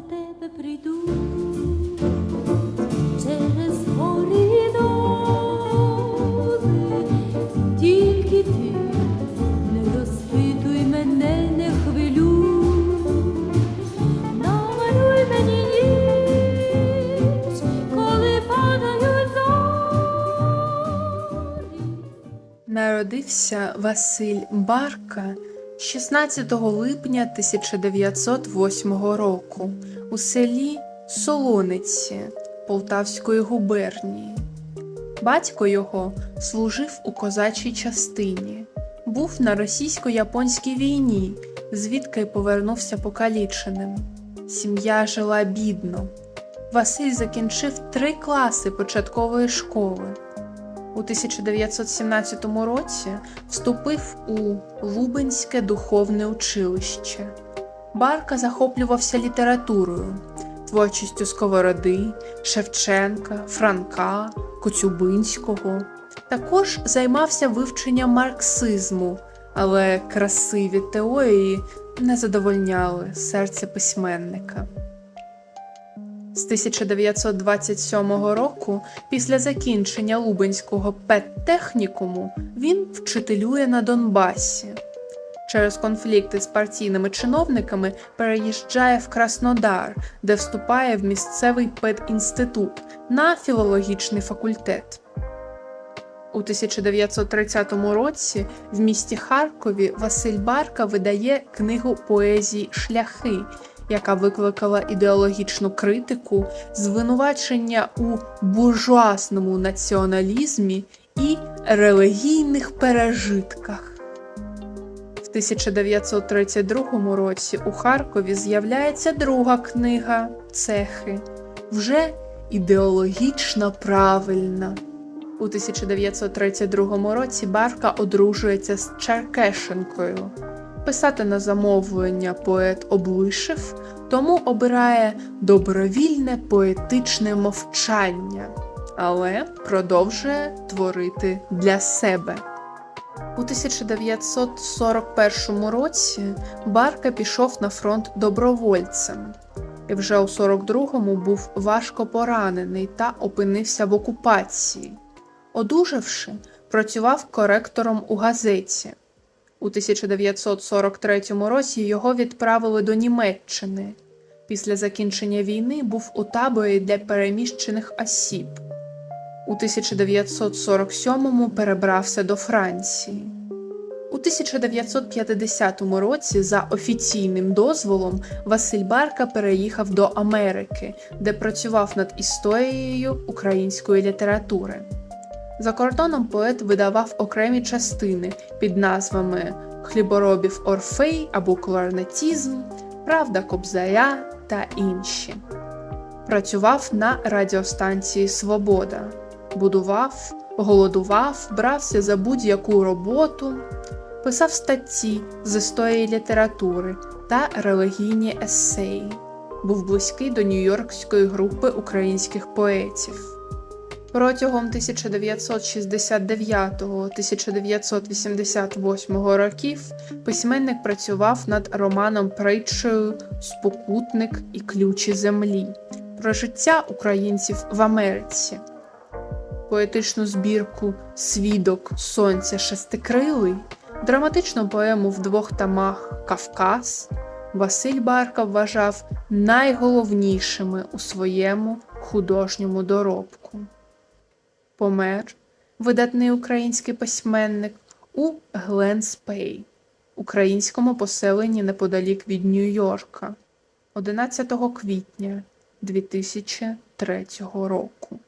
за тебе прийду. Через гори тільки ти не розпитуй мене, не хвилюй, намалюй мені коли падають. Народився Василь Барка 16 липня 1908 року у селі Солониці Полтавської губернії. Батько його служив у козачій частині, був на російсько-японській війні, звідки й повернувся покаліченим. Сім'я жила бідно. Василь закінчив три класи початкової школи. У 1917 році вступив у Лубенське духовне училище. Барка захоплювався літературою, творчістю Сковороди, Шевченка, Франка, Коцюбинського. Також займався вивченням марксизму, але красиві теорії не задовольняли серце письменника. З 1927 року, після закінчення Лубенського педтехнікуму, він вчителює на Донбасі. Через конфлікти з партійними чиновниками переїжджає в Краснодар, де вступає в місцевий педінститут на філологічний факультет. У 1930 році в місті Харкові Василь Барка видає книгу поезії Шляхи, яка викликала ідеологічну критику, звинувачення у буржуазному націоналізмі і релігійних пережитках. В 1932 році у Харкові з'являється друга книга Цехи, вже ідеологічно правильна. У 1932 році Барка одружується з Черкешенкою. Писати на замовлення поет облишив, тому обирає добровільне поетичне мовчання, але продовжує творити для себе. У 1941 році Барка пішов на фронт добровольцем і вже у 42-му був важко поранений та опинився в окупації. Одужавши, працював коректором у газеті. У 1943 році його відправили до Німеччини. Після закінчення війни був у таборі для переміщених осіб. У 1947-му перебрався до Франції. У 1950 році, за офіційним дозволом, Василь Барка переїхав до Америки, де працював над історією української літератури. За кордоном поет видавав окремі частини під назвами Хліборобів Орфей або Кларнетізм, Правда Кобзаря та інші. Працював на радіостанції Свобода, будував, голодував, брався за будь-яку роботу, писав статті з історії літератури та релігійні есеї. Був близький до Нью-Йоркської групи українських поетів. Протягом 1969-1988 років письменник працював над романом Притчею Спокутник і Ключі землі про життя українців в Америці. Поетичну збірку Свідок Сонця Шестикрилий, драматичну поему в двох тамах Кавказ Василь Барка вважав найголовнішими у своєму художньому доробку помер видатний український письменник у Гленспей, українському поселенні неподалік від Нью-Йорка 11 квітня 2003 року.